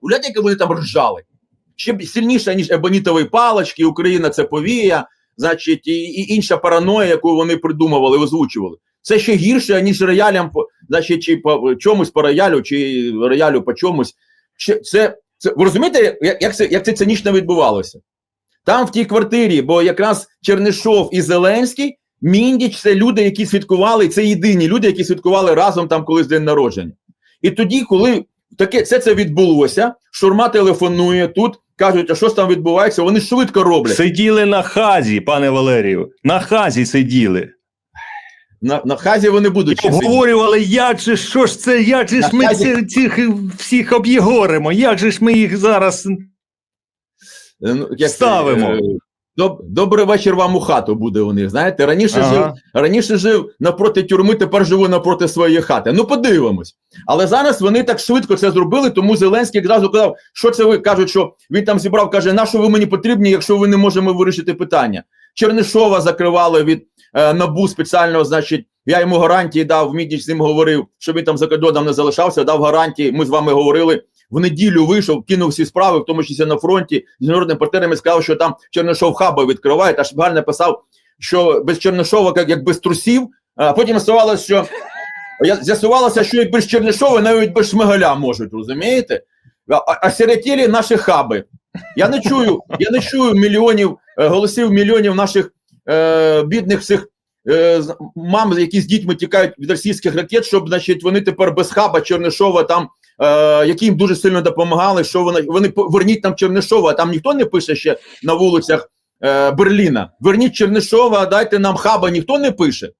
Уявляєте, як вони там ржали. Ще сильніше, ніж ебонітові палочки, Україна це повія, значить, і, і інша параноя, яку вони придумували, озвучували. Це ще гірше, ніж роялям, значить, чи по чомусь по роялю, чи роялю по чомусь. Це, це, ви розумієте, як, це, як це цинічно відбувалося? Там в тій квартирі, бо якраз Чернишов і Зеленський, Міндіч це люди, які святкували, це єдині люди, які святкували разом там колись день народження. І тоді, коли таке це, це відбулося, Шурма телефонує тут, кажуть, а що ж там відбувається, вони швидко роблять. Сиділи на хазі, пане Валерію. На хазі сиділи. На, на хазі вони будуть. Обговорювали, як же, що ж це, як же ж ми хазі- цих всіх об'єгоримо, як же ж ми їх зараз. Е, ну, як Ставимо. е, Доб, добрий вечір вам у хату буде у них. Знаєте, раніше Ага. жив раніше жив напроти тюрми, тепер живу напроти своєї хати. Ну подивимось. Але зараз вони так швидко це зробили, тому Зеленський одразу казав, що це ви кажуть, що він там зібрав, каже, на що ви мені потрібні, якщо ви не можемо вирішити питання. Чернишова закривали від е, набу спеціального, значить, я йому гарантії дав, Мідіч з ним говорив, що він там за кордоном не залишався, дав гарантії. Ми з вами говорили. В неділю вийшов, кинув всі справи, в тому числі на фронті з міжнародними партнерами, сказав, що там Чернишов хаба відкриває. Та Шмигаль написав, що без Чернишова, як, як без трусів. А потім з'ясувалося, що я- з'ясувалося, що і без Чернишова, навіть без Шмигаля можуть, розумієте? А, а- осиротілі наші хаби. Я не чую, я не чую мільйонів е, голосів мільйонів наших е, бідних цих е, мам, які з дітьми тікають від російських ракет, щоб значить вони тепер без хаба Чернишова там. Е, які їм дуже сильно допомагали, що вони вони верніть там Чернишова, там ніхто не пише ще на вулицях е, Берліна. Верніть Чернишова, дайте нам хаба, ніхто не пише.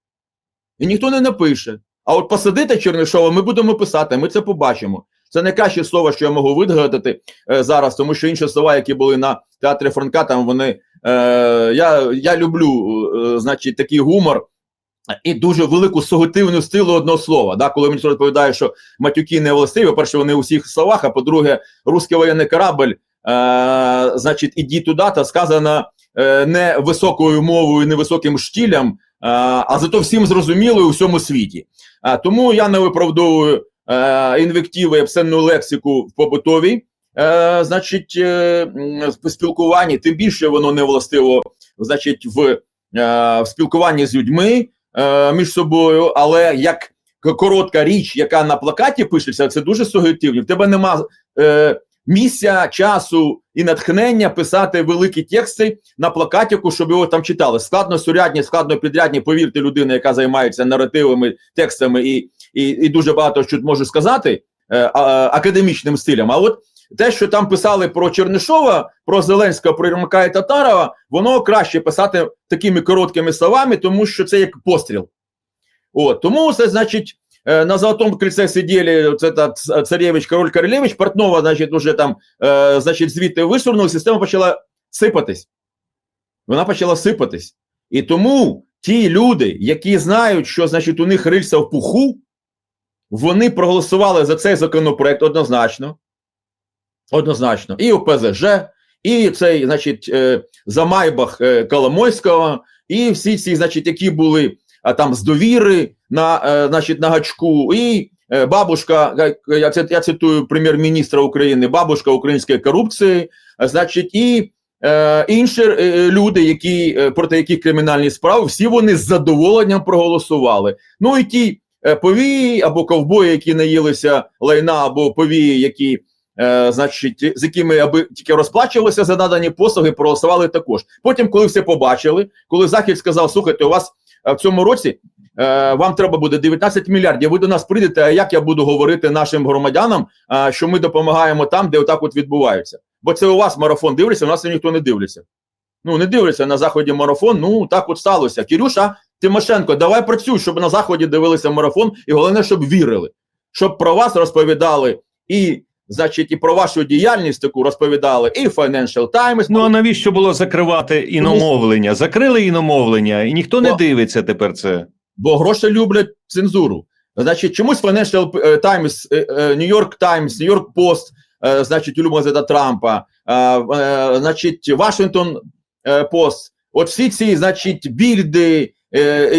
І ніхто не напише. А от посадити Чернишова ми будемо писати, ми це побачимо. Це найкраще слово, що я можу вигадати е, зараз, тому що інші слова, які були на театрі Франка, там вони. Е, я, я люблю, е, значить, такий гумор і дуже велику сугестивну силу одного слова. Да? Коли мені розповідає, що матюки не властиві, по-перше, вони у всіх словах, а по-друге, русський воєнний корабль, е, значить, іді туди, та сказано е, не високою мовою, не високим штілем, е, а зато всім зрозуміло у всьому світі. А, тому я не виправдовую е, інвективи і обсценну лексику в побутовій. Е, значить, е, в спілкуванні, тим більше воно не властиво, значить, в, е, в спілкуванні з людьми е, між собою, але як коротка річ, яка на плакаті пишеться, це дуже сугестивно. В тебе нема е, місця, часу і натхнення писати великі тексти на плакатіку, щоб його там читали. Складно сурядні, складно підрядні, повірте, людина, яка займається наративами, текстами і, і, і дуже багато що може сказати е, а, академічним стилем. А от те, що там писали про Чернишова, про Зеленського, про Єрмака і Татарова, воно краще писати такими короткими словами, тому що це як постріл. От, тому це значить. е, На золотому крильце сиділи от этот ц- царевич, король королевич, Портнова, значить, уже там, е, значить, звідти висурнули, система почала сипатись. Вона почала сипатись. І тому ті люди, які знають, що значить у них рильця в пуху, вони проголосували за цей законопроект однозначно. Однозначно. І ОПЗЖ, і цей, значить, е, за Майбах е, Коломойського, і всі ці, значить, які були там з довіри на, е, значить, на гачку, і бабушка, я, цитую прем'єр-міністра України, бабушка української корупції, значить, і інші люди, які, проти яких кримінальні справи, всі вони з задоволенням проголосували. Ну і ті повії або ковбої, які наїлися лайна, або повії, які е, значить, з якими аби тільки розплачувалися за надані послуги, проголосували також. Потім, коли все побачили, коли Захід сказав, слухайте, у вас е, в цьому році е, вам треба буде 19 мільярдів, ви до нас прийдете, а як я буду говорити нашим громадянам, що ми допомагаємо там, де отак от відбувається. Бо це у вас марафон дивляться, у нас ніхто не дивиться. Ну, не дивляться на заході марафон, ну так от сталося. Кірюша Тимошенко, давай працюй, щоб на заході дивилися марафон, і головне, щоб вірили, щоб про вас розповідали і, значить, і про вашу діяльність таку розповідали, і Financial Times. Ну а навіщо було закривати іномовлення? Закрили іномовлення, і ніхто не дивиться тепер це. бо гроші люблять цензуру. Значить, чомусь Financial е, Times, е, е, New York Times, New York Post, значить, улюблена Трампа, значить, Washington Post, от всі ці, значить, більди,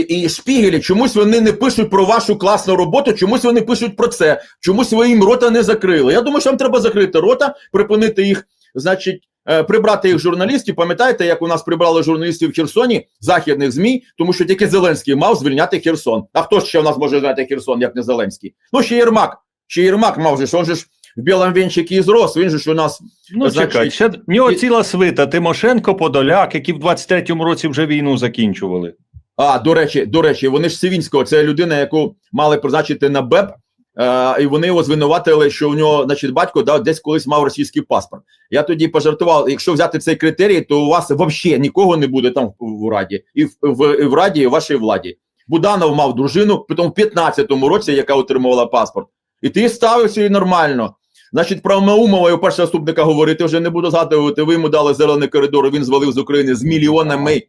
і шпігелі, чомусь вони не пишуть про вашу класну роботу, чомусь вони пишуть про це, чомусь ви їм рота не закрили. Я думаю, що вам треба закрити рота, припинити їх, значить, е, прибрати їх журналістів. Пам'ятаєте, як у нас прибрали журналістів в Херсоні, західних ЗМІ, тому що тільки Зеленський мав звільняти Херсон. А хто ж ще у нас може звільняти Херсон, як не Зеленський? Ну, ще Єрмак. Ще Єрмак мав же, ж, он же ж в білому вінчикі і зрос, він же ж у нас Ну, Значить, чекай, ще в нього ціла свита Тимошенко, Подоляк, які в 23-му році вже війну закінчували. А, до речі, до речі, вони ж Сивінського, це людина, яку мали призначити на БЕП, е, і вони його звинуватили, що у нього, значить, батько да, десь колись мав російський паспорт. Я тоді пожартував, якщо взяти цей критерій, то у вас взагалі нікого не буде там в, Раді, і в, в, і в Раді, і в вашій владі. Буданов мав дружину, потім в 15-му році, яка отримувала паспорт. І ти ставився і нормально. Значить, про Наумова і першого заступника говорити вже не буду згадувати. Ви йому дали зелений коридор, він звалив з України з мільйонами.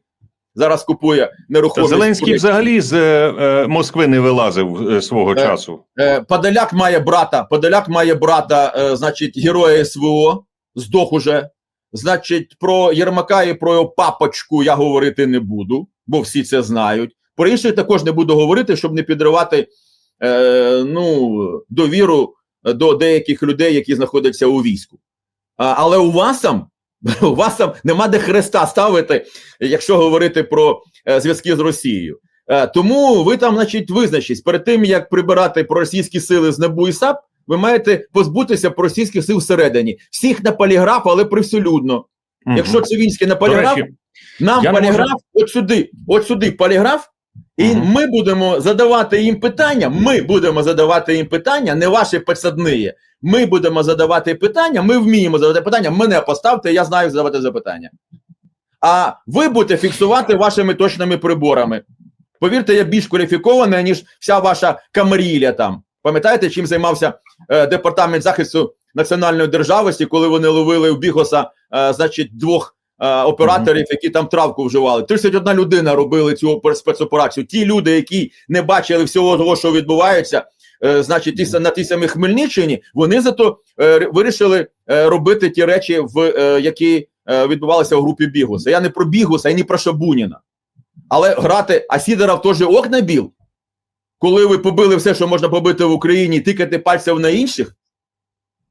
Зараз купує нерухомість. Зеленський взагалі з е, е, Москви не вилазив е, свого Е, часу. Е, Подоляк має брата. Подоляк має брата, е, значить, героя СВО. Здох уже. Значить, про Єрмака і про його папочку я говорити не буду, бо всі це знають. Про інших також не буду говорити, щоб не підривати е, ну, довіру до деяких людей, які знаходяться у війську. А, але у вас там, у вас там нема де хреста ставити, якщо говорити про е, зв'язки з Росією. Е, тому ви там, значить, визначтесь, перед тим як прибирати проросійські сили з НАБУ і САП, ви маєте позбутися проросійських сил всередині. Всіх на поліграф, але привселюдно. Мгм. Якщо Цивінський на До поліграф, речі, нам поліграф можу- от сюди, от сюди поліграф, і Мгм. ми будемо задавати їм питання. Ми будемо задавати їм питання, не ваші підсадні. Ми будемо задавати питання, ми вміємо задавати питання. Мене поставте, я знаю задавати запитання. А ви будете фіксувати вашими точними приборами. Повірте, я більш кваліфікований, ніж вся ваша камарілля там. Пам'ятаєте, чим займався е, департамент захисту національної державності, коли вони ловили у Бігоса, е, значить, двох е, операторів, які там травку вживали. 31 людина робили цю опер- спецоперацію. Ті люди, які не бачили всього того, що відбувається, значить, ті, на тій самій Хмельниччині, вони зато е, вирішили е, робити ті речі, в е, які е, відбувалися у групі Бігуса. Я не про Бігуса, і не про Шабуніна. Але грати, а Сідоров теж окна біл, коли ви побили все, що можна побити в Україні, тикати пальцем на інших,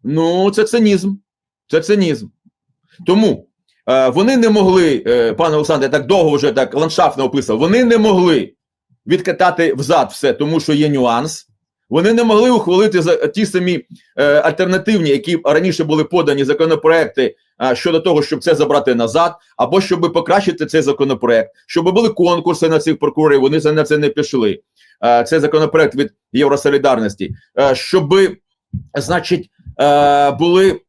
ну це цинізм. Це цинізм. Тому е, вони не могли, е, пане Олександре, так довго вже так ландшафтно описав, вони не могли відкатати взад все, тому що є нюанс. Вони не могли ухвалити за ті самі е, альтернативні, які раніше були подані законопроекти е, щодо того, щоб це забрати назад, або щоб покращити цей законопроект, щоб були конкурси на цих прокурорів. Вони на це не пішли. Е, це законопроект від Євросолідарності, е, щоб, значить, е, були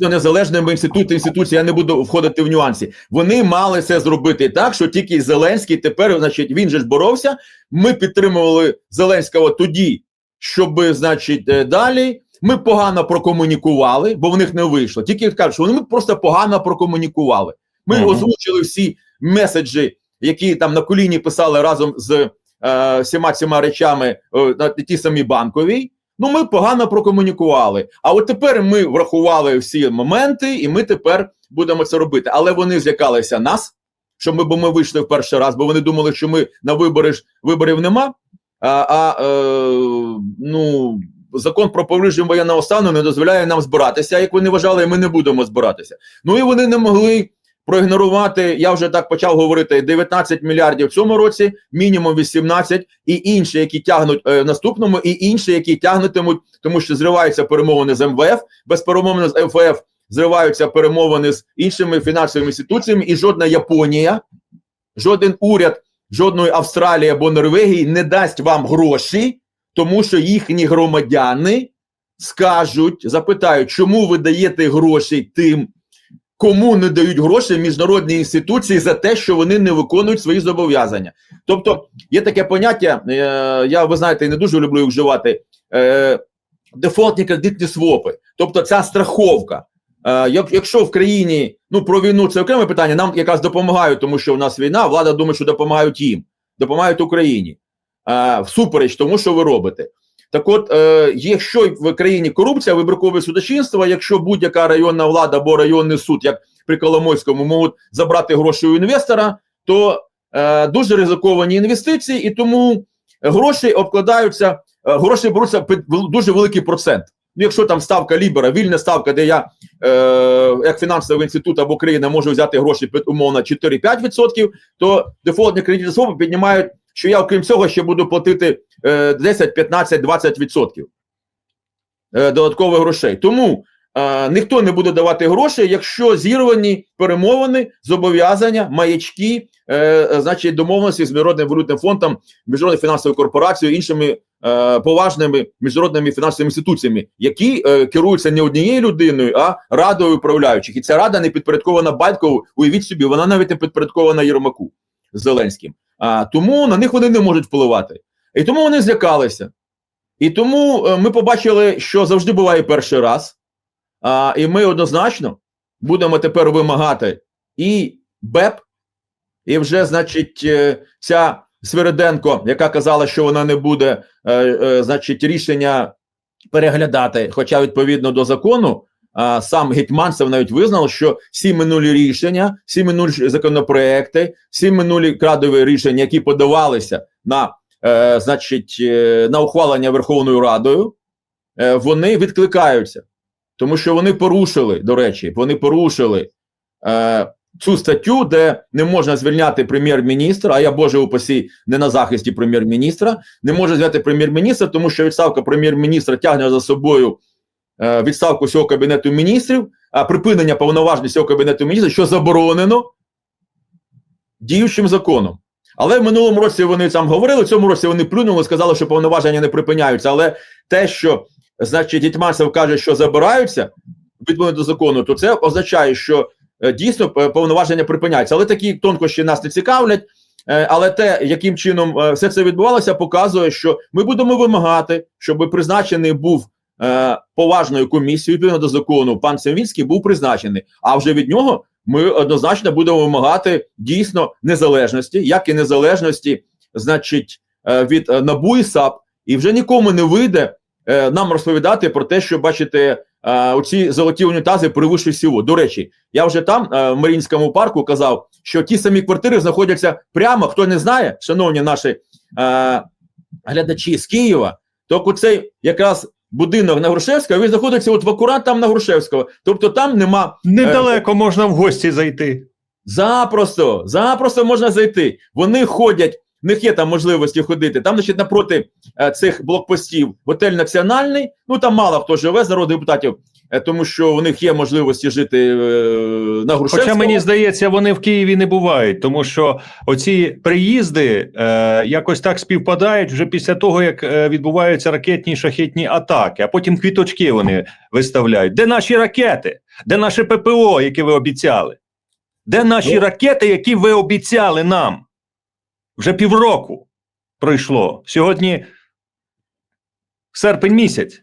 незалежними інститути, інституції, я не буду входити в нюанси. Вони мали це зробити так, що тільки Зеленський тепер, значить, він же ж боровся. Ми підтримували Зеленського тоді, щоб, значить, е, далі. Ми погано прокомунікували, бо в них не вийшло. Тільки кажуть, що вони просто погано прокомунікували. Ми Мгм. озвучили всі меседжі, які там на коліні писали разом з е, всіма цими речами е, на ті самі банковій. Ну, ми погано прокомунікували. А от тепер ми врахували всі моменти, і ми тепер будемо це робити. Але вони злякалися нас, що ми, бо ми вийшли в перший раз, бо вони думали, що ми на вибори ж виборів нема. А, а е, ну, закон про повреждення воєнного стану не дозволяє нам збиратися. Як вони вважали, ми не будемо збиратися. Ну і вони не могли проігнорувати. Я вже так почав говорити: 19 мільярдів в цьому році, мінімум 18, і інші, які тягнуть е, в наступному, і інші, які тягнутимуть, тому що зриваються перемовини з МВФ, без перемовин з МВФ зриваються перемовини з іншими фінансовими інституціями, і жодна Японія, жоден уряд, жодної Австралії або Норвегії не дасть вам гроші, тому що їхні громадяни скажуть, запитають, чому ви даєте гроші тим, кому не дають гроші міжнародні інституції за те, що вони не виконують свої зобов'язання. Тобто є таке поняття, е, я ви знаєте, не дуже люблю їх вживати. Дефолтні кредитні свопи, тобто ця страховка. Е, якщо в країні ну про війну це окреме питання, нам якраз допомагають, тому що в нас війна, влада думає, що допомагають їм, допомагають Україні е, всупереч тому, що ви робите. Так от, е, якщо в країні корупція, вибіркове судочинство, якщо будь-яка районна влада або районний суд, як при Коломойському, можуть забрати гроші у інвестора, то е, дуже ризиковані інвестиції, і тому гроші обкладаються, е, гроші беруться під дуже великий процент. Ну, якщо там ставка Лібера, вільна ставка, де я е, як фінансовий інститут або країна можу взяти гроші під умовно 4-5%, то дефолтні кредитні особи піднімають, що я, окрім цього, ще буду платити е, 10, 15, 20% е, додаткових грошей. Тому е, ніхто не буде давати гроші, якщо зірвані перемовини, зобов'язання, маячки, е, значить, домовленості з Міжнародним валютним фондом, Міжнародною фінансовою корпорацією, іншими е, поважними міжнародними фінансовими інституціями, які керуються не однією людиною, а радою управляючих. І ця рада не підпорядкована батькову. Уявіть собі, вона навіть не підпорядкована Єрмаку Зеленським. А тому на них вони не можуть впливати. І тому вони злякалися. І тому е, ми побачили, що завжди буває перший раз. А, і ми однозначно будемо тепер вимагати і БЕП, і вже, значить, е, ця Свириденко, яка казала, що вона не буде, е, значить, рішення переглядати, хоча відповідно до закону, а, сам Гетьманцев навіть визнав, що всі минулі рішення, всі минулі законопроекти, всі минулі крадові рішення, які подавалися на, е, значить, е, на ухвалення Верховною Радою, е, вони відкликаються, тому що вони порушили, до речі, вони порушили е, цю статтю, де не можна звільняти прем'єр-міністра, а я боже упасі не на захисті прем'єр-міністра, не може звільняти прем'єр-міністра, тому що відставка прем'єр-міністра тягне за собою відставку всього кабінету міністрів, а припинення повноважень всього кабінету міністрів, що заборонено діючим законом. Але в минулому році вони там говорили, в цьому році вони плюнули, сказали, що повноваження не припиняються. Але те, що значить Гетьманцев каже, що забираються відповідно до закону, то це означає, що е, дійсно е, повноваження припиняються. Але такі тонкощі нас не цікавлять. Е, Але те, яким чином е, все це відбувалося, показує, що ми будемо вимагати, щоб призначений був е, поважною комісією відповідно до закону. Пан Семвінський був призначений. А вже від нього ми однозначно будемо вимагати дійсно незалежності, як і незалежності, значить, е, від е, НАБУ і САП, і вже нікому не вийде е, нам розповідати про те, що бачите, е, оці золоті унітази превише всього. До речі, я вже там е, в Марінському парку казав, що ті самі квартири знаходяться прямо. Хто не знає, шановні наші е, глядачі з Києва, то цей якраз будинок на Грушевського, він знаходиться от в акурат там на Грушевського. Тобто там нема Недалеко можна в гості зайти. Запросто, запросто можна зайти. Вони ходять, в них є там можливості ходити. Там, значить, напроти е, цих блокпостів готель національний. Ну там мало хто живе з народних депутатів, е, тому що у них є можливості жити е, на Грушевського. Хоча мені здається, вони в Києві не бувають, тому що оці приїзди е, якось так співпадають вже після того, як е, відбуваються ракетні шахетні атаки, а потім квіточки вони виставляють. Де наші ракети? Де наше ППО, яке ви обіцяли? Де наші Ну. ракети, які ви обіцяли нам? Вже півроку пройшло. Сьогодні серпень місяць.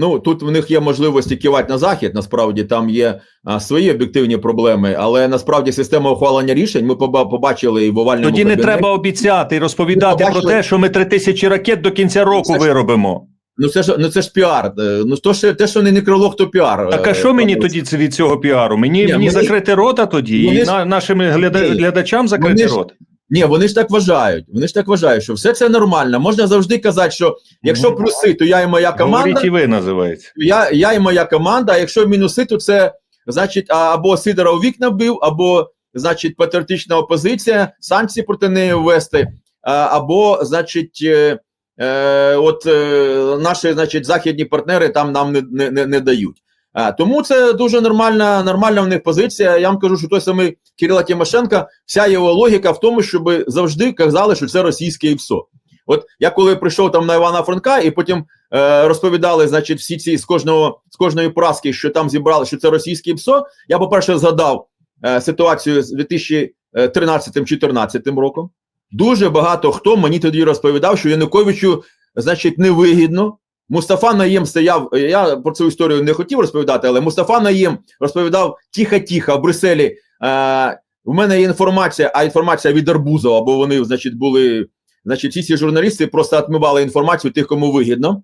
Ну тут в них є можливості кивати на захід. Насправді там є а, свої об'єктивні проблеми, але насправді система ухвалення рішень ми поба- побачили і в овальному Тоді не кабінеті. треба обіцяти і розповідати Ну, про те, що ми три тисячі ракет до кінця року Це ж- виробимо. Ну це ж ну це ж піар. Е, Ну то що те, що не некролог, то піар. Так а Е, що мені тоді це від цього піару? Мені, Ні, мені вони- закрити рота тоді і ж- на, нашим гляда, глядачам закрити вони ж- рот. Ні, вони ж так вважають. Вони ж так вважають, що все це нормально. Можна завжди казати, що якщо Ну, плюси, то я і моя команда. І ви називається. Я, я і моя команда. А якщо мінуси, то це значить або Сидора у вікна бив, або значить патріотична опозиція, санкції проти неї ввести, або значить. Е, е, от е, наші значить західні партнери там нам не, не, не, не дають. А, тому це дуже нормальна, нормальна в них позиція. Я вам кажу, що той самий Кирила Тимошенка, вся його логіка в тому, щоб завжди казали, що це російське і все. От я коли прийшов там на Івана Франка, і потім е, розповідали, значить, всі ці з кожного з кожної праски, що там зібрали, що це російське ПСО. Я, по-перше, згадав е, ситуацію з 2013-2014 роком. Дуже багато хто мені тоді розповідав, що Януковичу, значить, невигідно. Мустафа Наєм стояв. Я про цю історію не хотів розповідати, але Мустафа Наєм розповідав тихо-тихо в Брюсселі. Е, у мене є інформація, а інформація від Арбузова, бо вони, значить, були. Значить, всі ці журналісти просто отмивали інформацію тих, кому вигідно.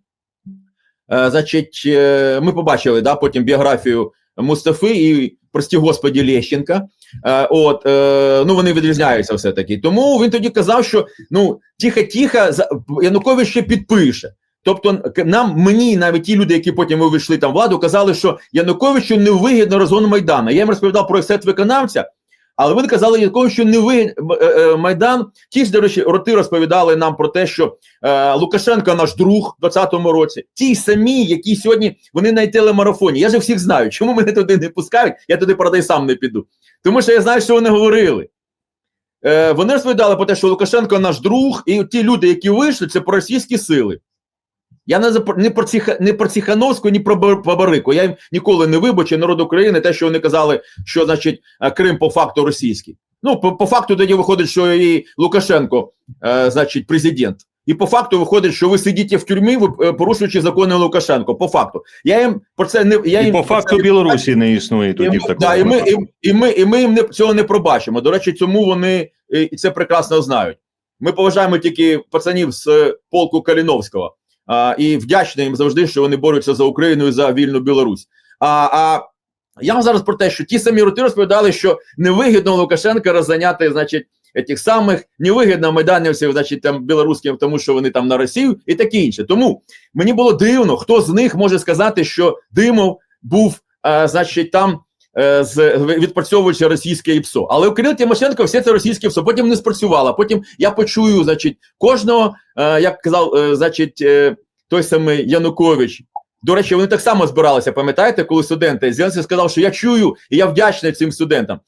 Е, значить, е, ми побачили да, потім біографію Мустафи, і прості господі, Лещенка. Е, от, е, ну вони відрізняються все-таки. Тому він тоді казав, що ну тихо-тихо, Янукович ще підпише. Тобто нам, мені, навіть ті люди, які потім вийшли там владу, казали, що Януковичу невигідно розгон Майдану. Я їм розповідав про ексет виконавця, але вони казали Януковичу невигідно е, Майдан. Ті ж, до речі, роти розповідали нам про те, що е, Лукашенко наш друг в 20-му році. Ті самі, які сьогодні вони на телемарафоні. Я же всіх знаю. Чому мене туди не пускають? Я туди продай сам не піду. Тому що я знаю, що вони говорили. Е, вони розповідали про те, що Лукашенко наш друг, і ті люди, які вийшли, це проросійські сили. Я не, зап- не, про, Ціха, не про Ціхановську, ні про Бар- Бабарику. Я їм ніколи не вибачу народ України, те, що вони казали, що значить е, Крим по факту російський. Ну, по, по факту тоді виходить, що і Лукашенко, е, значить, президент. І по факту виходить, що ви сидите в тюрмі, ви, е, порушуючи закони Лукашенко. По факту. Я їм про це не я І по факту Білорусі не існує тоді ми, в такому. да, і, ми, і, і ми, і ми їм не, цього не пробачимо. До речі, цьому вони і, і це прекрасно знають. Ми поважаємо тільки пацанів з е, полку Каліновського а, і вдячні їм завжди, що вони борються за Україну і за вільну Білорусь. А, а я вам зараз про те, що ті самі роти розповідали, що невигідно Лукашенка розганяти, значить, тих самих невигідно майданівців, значить, там білоруським, тому що вони там на Росію і таке інше. Тому мені було дивно, хто з них може сказати, що Димов був, е, значить, там з відпрацьовуючи російське ІПСО. Але у Кирила Тимошенко все це російське ІПСО. Потім не спрацювало. Потім я почую, значить, кожного, е, як казав, е, значить, е, той самий Янукович. До речі, вони так само збиралися, пам'ятаєте, коли студенти Зеленський сказав, що я чую і я вдячний цим студентам.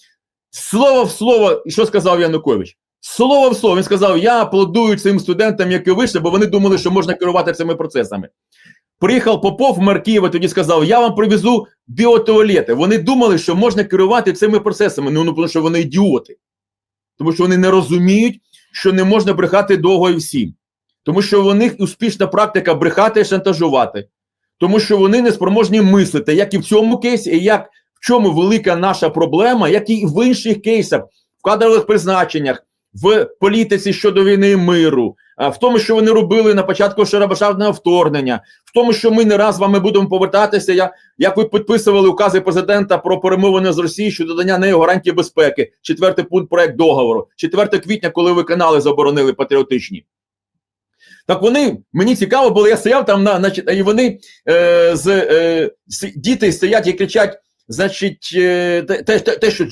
Слово в слово, що сказав Янукович? Слово в слово, він сказав: Я аплодую цим студентам, які вийшли, бо вони думали, що можна керувати цими процесами. Приїхав Попов, мер Києва, тоді сказав: Я вам привезу біотуалети. Вони думали, що можна керувати цими процесами. Ну, ну тому що вони ідіоти. Тому що вони не розуміють, що не можна брехати довго і всім. Тому що у них успішна практика брехати і шантажувати. Тому що вони не спроможні мислити, як і в цьому кейсі, і як в чому велика наша проблема, як і в інших кейсах, в кадрових призначеннях, в політиці щодо війни і миру, в тому, що вони робили на початку широкомасштабного вторгнення, в тому, що ми не раз з вами будемо повертатися. Я, як ви підписували укази президента про перемовини з Росією щодо додання нею гарантії безпеки, четвертий пункт проект договору, 4 квітня, коли ви канали заборонили патріотичні. Так вони мені цікаво було, я стояв там на, значить, і вони е, з е, діти стоять і кричать. Значить, е, те, те, те, що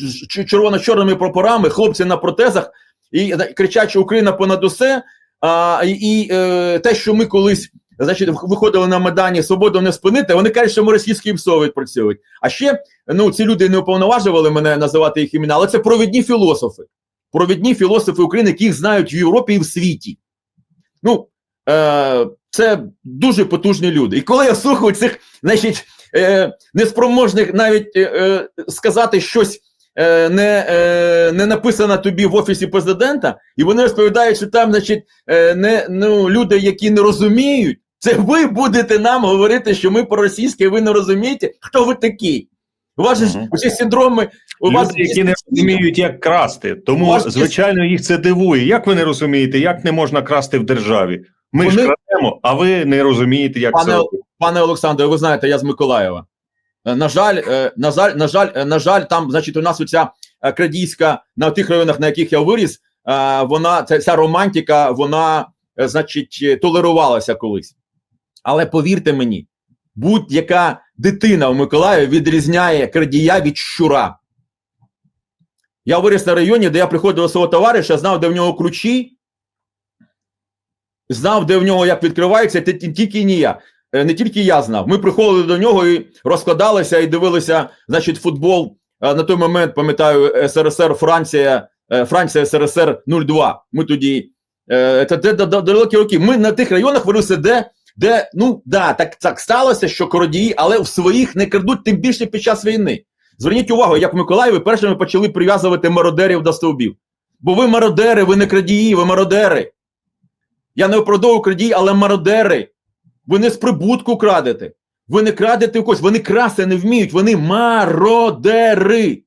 червоно-чорними прапорами, хлопці на протезах, і е, кричать, що Україна понад усе. А, і е, те, що ми колись значить, виходили на Майдані свободу не спинити, вони кажуть, що ми російські ПСО відпрацьовують. А ще ну, ці люди не уповноважували мене називати їх імена, але це провідні філософи. Провідні філософи України, яких знають в Європі і в світі. Ну, е, це дуже потужні люди. І коли я слухаю цих, значить, е, неспроможних навіть е, е, сказати щось не, е, не написано тобі в офісі президента, і вони розповідають, що там, значить, е, не, ну, люди, які не розуміють, це ви будете нам говорити, що ми проросійські, ви не розумієте, хто ви такий. У вас ж Мгм. усі синдроми, у вас Люди, які не розуміють, як красти. Тому, Можете- звичайно, їх це дивує. Як ви не розумієте, як не можна красти в державі? Ми ж крадемо, а ви не розумієте, як Пане, робити. пане Олександре, ви знаєте, я з Миколаєва. Е, На жаль, е, на жаль, на жаль, е, на жаль, там, значить, у нас оця крадійська на тих районах, на яких я виріс, вона ця, ця романтика, вона, значить, толерувалася колись. Але повірте мені, будь-яка дитина у Миколаєві відрізняє крадія від щура. Я виріс на районі, де я приходив до свого товариша, знав, де в нього ключі, знав, де в нього як відкривається, ті- ті- тільки не я. Е, Не тільки я знав. Ми приходили до нього і розкладалися і дивилися, значить, футбол. На той момент, пам'ятаю, СРСР, Франція, е, Франція, СРСР 0-2. Ми тоді е, це далекі роки. Ми на тих районах виросли, де, де ну да, так, так сталося, що кородії, але в своїх не крадуть тим більше під час війни. Зверніть увагу, як в Миколаєві першими почали прив'язувати мародерів до стовбів. Бо ви мародери, ви не крадії, ви мародери. Я не оправдовую крадій, але мародери. Ви не з прибутку крадете. Ви не крадете в когось, вони красти не вміють, вони мародери.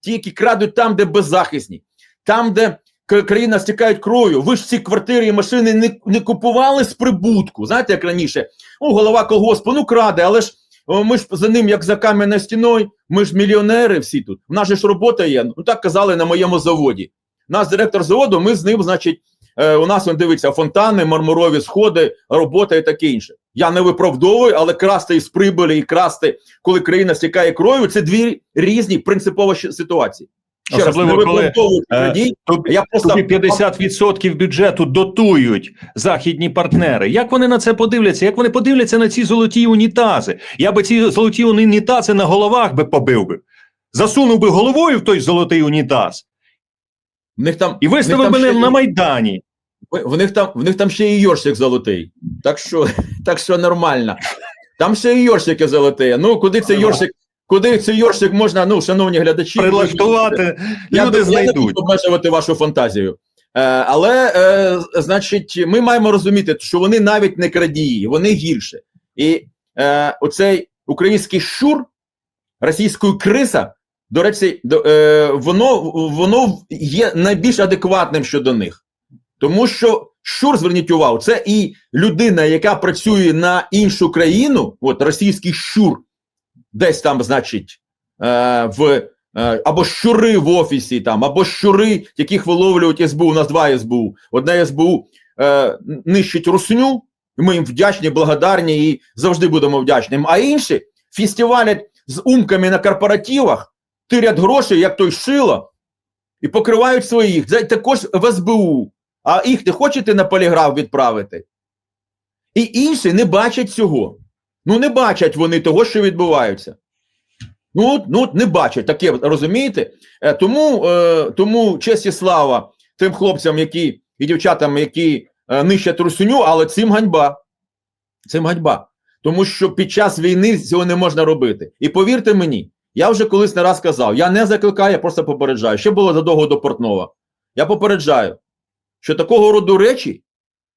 Ті, які крадуть там, де беззахисні, там, де країна стікає кров'ю. Ви ж ці квартири і машини не, не купували з прибутку. Знаєте, як раніше? О, голова колгоспу, ну краде, але ж ми ж за ним, як за кам'яною стіною, ми ж мільйонери всі тут. У нас ж робота є. Ну так казали на моєму заводі. У нас директор заводу, ми з ним, значить, е, у нас він дивиться фонтани, мармурові сходи, робота і таке інше. Я не виправдовую, але красти із прибулі і красти, коли країна стікає кров'ю, це дві різні принципові ситуації. Ще Особливо, раз, коли, е, я просто тобі 50% бюджету дотують західні партнери. Як вони на це подивляться? Як вони подивляться на ці золоті унітази? Я би ці золоті унітази на головах би побив би. Засунув би головою в той золотий унітаз в них там і виставив мене ще- на Майдані. В, них там в них там ще і Йоршик золотий. Так що, так що нормально. Там ще і Йоршики золоті. Ну, куди цей Йоршик, куди цей Йоршик можна, ну, шановні глядачі, Прилаштувати я, люди я не знайдуть. буду обмежувати вашу фантазію. Е, але, е, значить, ми маємо розуміти, що вони навіть не крадії, вони гірше. І е, оцей український щур, російською криса, до речі, е, воно, воно є найбільш адекватним щодо них. Тому що щур, зверніть увагу, це і людина, яка працює на іншу країну, от російський щур, десь там, значить, е, в Е, або щури в офісі, там, або щури, яких виловлюють СБУ. У нас два СБУ. Одне СБУ нищить русню, ми їм вдячні, благодарні і завжди будемо вдячним. А інші фестивалять з умками на корпоративах, тирять гроші, як той шило, і покривають своїх. Також в СБУ. А їх не хочете на поліграф відправити? І інші не бачать цього. Ну, не бачать вони того, що відбувається. Ну, ну не бачать таке, розумієте? Е, тому, е, тому честь і слава тим хлопцям, які і дівчатам, які е, нищать русуню, але цим ганьба. Цим ганьба. Тому що під час війни цього не можна робити. І повірте мені, я вже колись не раз казав, я не закликаю, я просто попереджаю. Ще було задовго до Портнова. Я попереджаю, що такого роду речі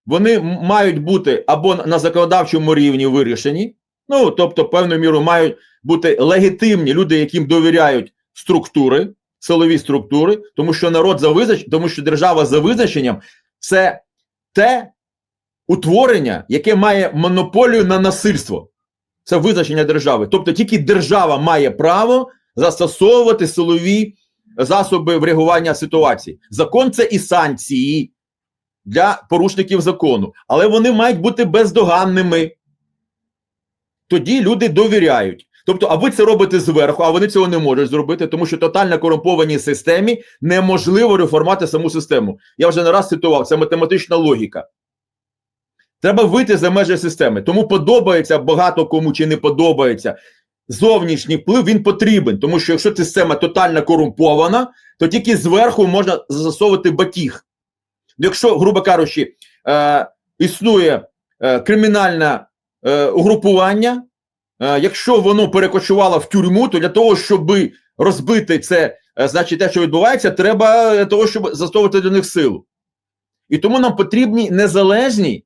вони мають бути або на законодавчому рівні вирішені, ну тобто, певною мірою мають бути легітимні люди, яким довіряють структури, силові структури, тому що народ за визнач... тому що держава за визначенням це те утворення, яке має монополію на насильство. Це визначення держави. Тобто тільки держава має право застосовувати силові засоби врегулювання ситуації. Закон це і санкції для порушників закону, але вони мають бути бездоганними. Тоді люди довіряють. Тобто, а ви це робите зверху, а вони цього не можуть зробити, тому що тотально корумпованій системі неможливо реформувати саму систему. Я вже не раз цитував, це математична логіка. Треба вийти за межі системи. Тому подобається багато кому чи не подобається. Зовнішній вплив він потрібен, тому що якщо система тотально корумпована, то тільки зверху можна застосовувати батіг. Якщо, грубо кажучи, е, існує е, кримінальне е, угрупування, е, якщо воно перекочувало в тюрму, то для того, щоб розбити це, е, значить, те, що відбувається, треба для того, щоб застосовувати до них силу. І тому нам потрібні незалежні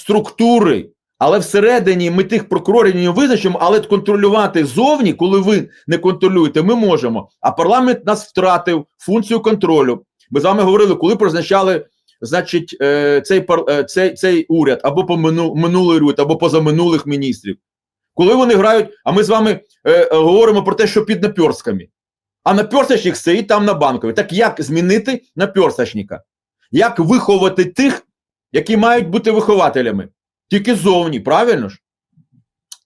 структури, але всередині ми тих прокурорів не визначимо, але контролювати зовні, коли ви не контролюєте, ми можемо. А парламент нас втратив функцію контролю. Ми з вами говорили, коли призначали, значить, е, цей е, цей, цей уряд або по минулий уряд, або позаминулих міністрів. Коли вони грають, а ми з вами е, говоримо про те, що під наперстками. А наперсточник стоїть там на банковій. Так як змінити наперсточника? Як виховати тих, які мають бути вихователями? Тільки зовні, правильно ж?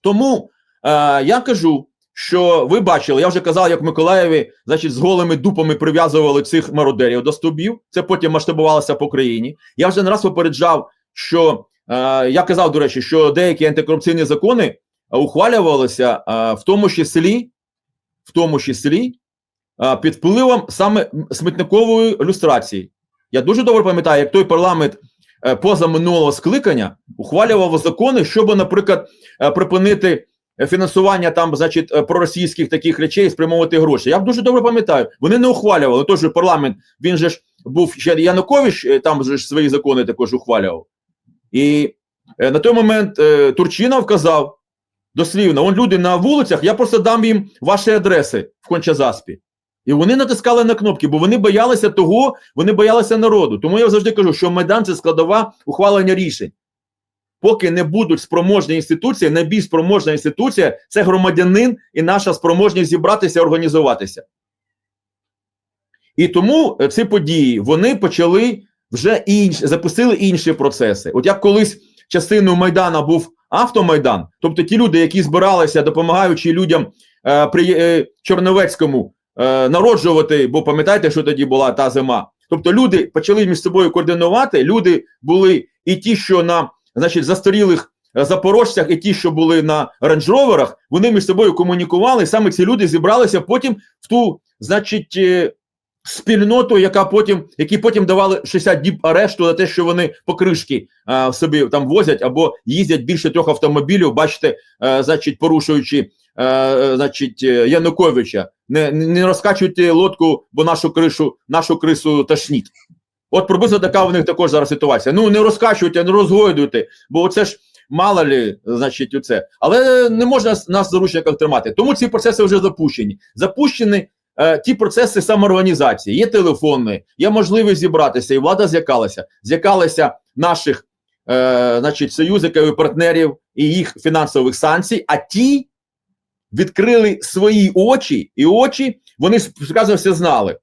Тому е, я кажу, що ви бачили, я вже казав, як Миколаєві, значить, з голими дупами прив'язували цих мародерів до стовбів. Це потім масштабувалося по країні. Я вже не раз попереджав, що е, я казав, до речі, що деякі антикорупційні закони ухвалювалися е, в тому числі, в тому числі е, під впливом саме смітникової люстрації. Я дуже добре пам'ятаю, як той парламент поза минулого скликання ухвалював закони, щоб, наприклад, е, припинити е, фінансування там, значить, е, проросійських таких речей, спрямовувати гроші. Я дуже добре пам'ятаю. Вони не ухвалювали. Тож парламент, він же ж був ще Янукович, е, там же ж свої закони також ухвалював. І е, на той момент е, Турчинов казав дослівно: он люди на вулицях, я просто дам їм ваші адреси в Кончазаспі. І вони натискали на кнопки, бо вони боялися того, вони боялися народу. Тому я завжди кажу, що Майдан це складова ухвалення рішень. поки не будуть спроможні інституції, найбільш спроможна інституція це громадянин і наша спроможність зібратися, організуватися. І тому е, ці події вони почали вже інші, запустили інші процеси. От як колись частиною Майдана був автомайдан, тобто ті люди, які збиралися, допомагаючи людям е, при е, Чорновецькому е, народжувати, бо пам'ятаєте, що тоді була та зима. Тобто люди почали між собою координувати. Люди були і ті, що на значить застарілих е, запорожцях, і ті, що були на рейндж-роверах, вони між собою комунікували. Саме ці люди зібралися потім в ту, значить, е, спільноту, яка потім, які потім давали 60 діб арешту за те, що вони покришки е, собі там возять або їздять більше трьох автомобілів. Бачите, е, значить, порушуючи. е, Значить, е, Януковича, не, не розкачуйте лодку, бо нашу кришу, нашу крису тошніть. От приблизно така в них також зараз ситуація. Ну не розкачуйте, не розгойдуйте, бо оце ж мало лі, значить, оце. Але не можна нас- в заручниках тримати. Тому ці процеси вже запущені. Запущені е, ті процеси самоорганізації. Є телефони, є можливість зібратися, і влада з'якалася. З'якалися наших е, значить, союзників і партнерів і їх фінансових санкцій, а ті відкрили свої очі, і очі вони сказано все знали.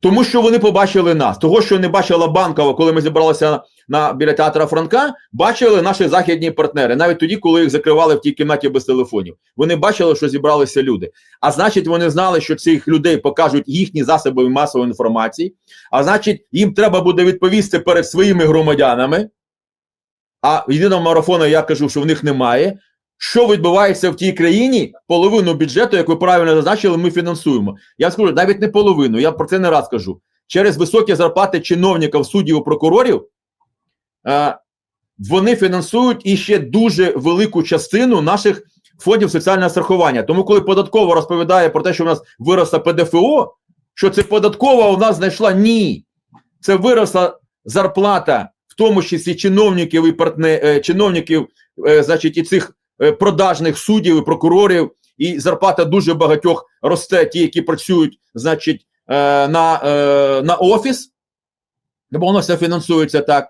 Тому що вони побачили нас. Того, що не бачила банкова, коли ми зібралися на, біля театра Франка, бачили наші західні партнери, навіть тоді, коли їх закривали в тій кімнаті без телефонів. Вони бачили, що зібралися люди. А значить, вони знали, що цих людей покажуть їхні засоби масової інформації. А значить, їм треба буде відповісти перед своїми громадянами. А єдиного марафону я кажу, що в них немає. Що відбувається в тій країні? Половину бюджету, як ви правильно зазначили, ми фінансуємо. Я скажу, навіть не половину, я про це не раз кажу. Через високі зарплати чиновників, суддів, прокурорів вони фінансують іще дуже велику частину наших фондів соціального страхування. Тому, коли податково розповідає про те, що у нас виросла ПДФО, що це податкова у нас знайшла ні. Це виросла зарплата, в тому числі чиновників і партне, е, чиновників, е, значить, і цих е, продажних суддів і прокурорів, і зарплата дуже багатьох росте, ті, які працюють, значить, е, на, е, на офіс, бо воно все фінансується так.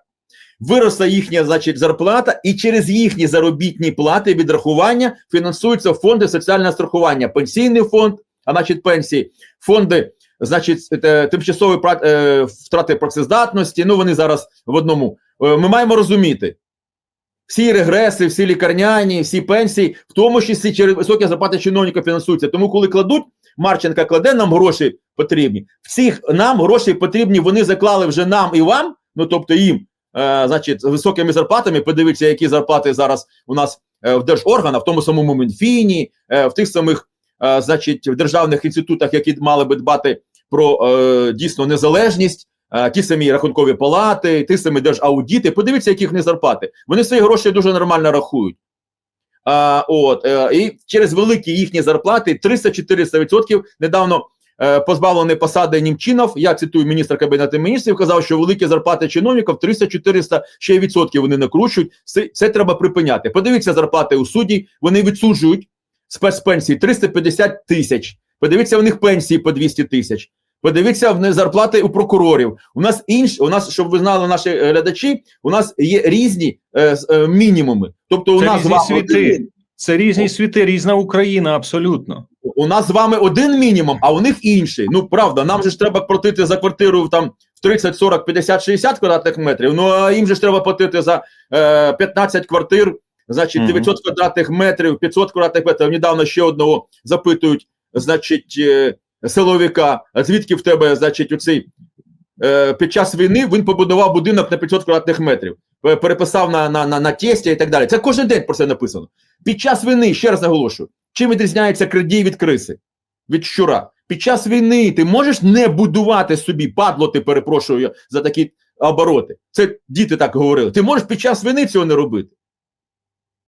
Виросла їхня, значить, зарплата, і через їхні заробітні плати відрахування фінансуються фонди соціального страхування, пенсійний фонд, а значить пенсії, фонди, значить, тимчасові е, втрати працездатності. Ну вони зараз в одному. Е, Ми маємо розуміти. Всі регреси, всі лікарняні, всі пенсії, в тому числі через високі зарплати чиновників фінансуються. Тому, коли кладуть, Марченка кладе нам гроші потрібні. Всіх нам гроші потрібні, вони заклали вже нам і вам, ну тобто їм, значить, високими зарплатами. Подивіться, які зарплати зараз у нас е, в держорганах, в тому самому Мінфіні, е, в тих самих, е, значить, в державних інститутах, які мали би дбати про е, дійсно незалежність. Е, Ті самі рахункові палати, ті самі держаудіти. Подивіться, які в них зарплати. Вони свої гроші дуже нормально рахують. А, от, е, і через великі їхні зарплати 300-400% недавно е, позбавлений посади Німчинов, я цитую міністра Кабінету міністрів, казав, що великі зарплати чиновників 300-400 ще й відсотків вони накручують. Це, це треба припиняти. Подивіться зарплати у суді, вони відсуджують спецпенсії 350 тисяч. Подивіться, у них пенсії по 200 тисяч. Подивіться в них зарплати у прокурорів. У нас інш, у нас, щоб ви знали, наші е, глядачі, у нас є різні е, е, мінімуми. Тобто, у Це нас різні світи. один, Це різні світи, різна Україна, абсолютно. У нас з вами один мінімум, а у них інший. Ну правда, нам же ж треба платити за квартиру там в 30, 40, 50, 60 квадратних метрів. Ну а їм же ж треба платити за е, 15 квартир, значить, Мгм. 900 квадратних метрів, 500 квадратних метрів. Недавно ще одного запитують, значить, е, силовика, звідки в тебе, значить, оцей е, під час війни він побудував будинок на 500 квадратних метрів, Е, переписав на, на, на, на тестя і так далі. Це кожен день про це написано. Під час війни, ще раз наголошую, чим відрізняється крадій від криси, від щура. Під час війни ти можеш не будувати собі, падло, ти перепрошую за такі обороти. Це діти так говорили. Ти можеш під час війни цього не робити.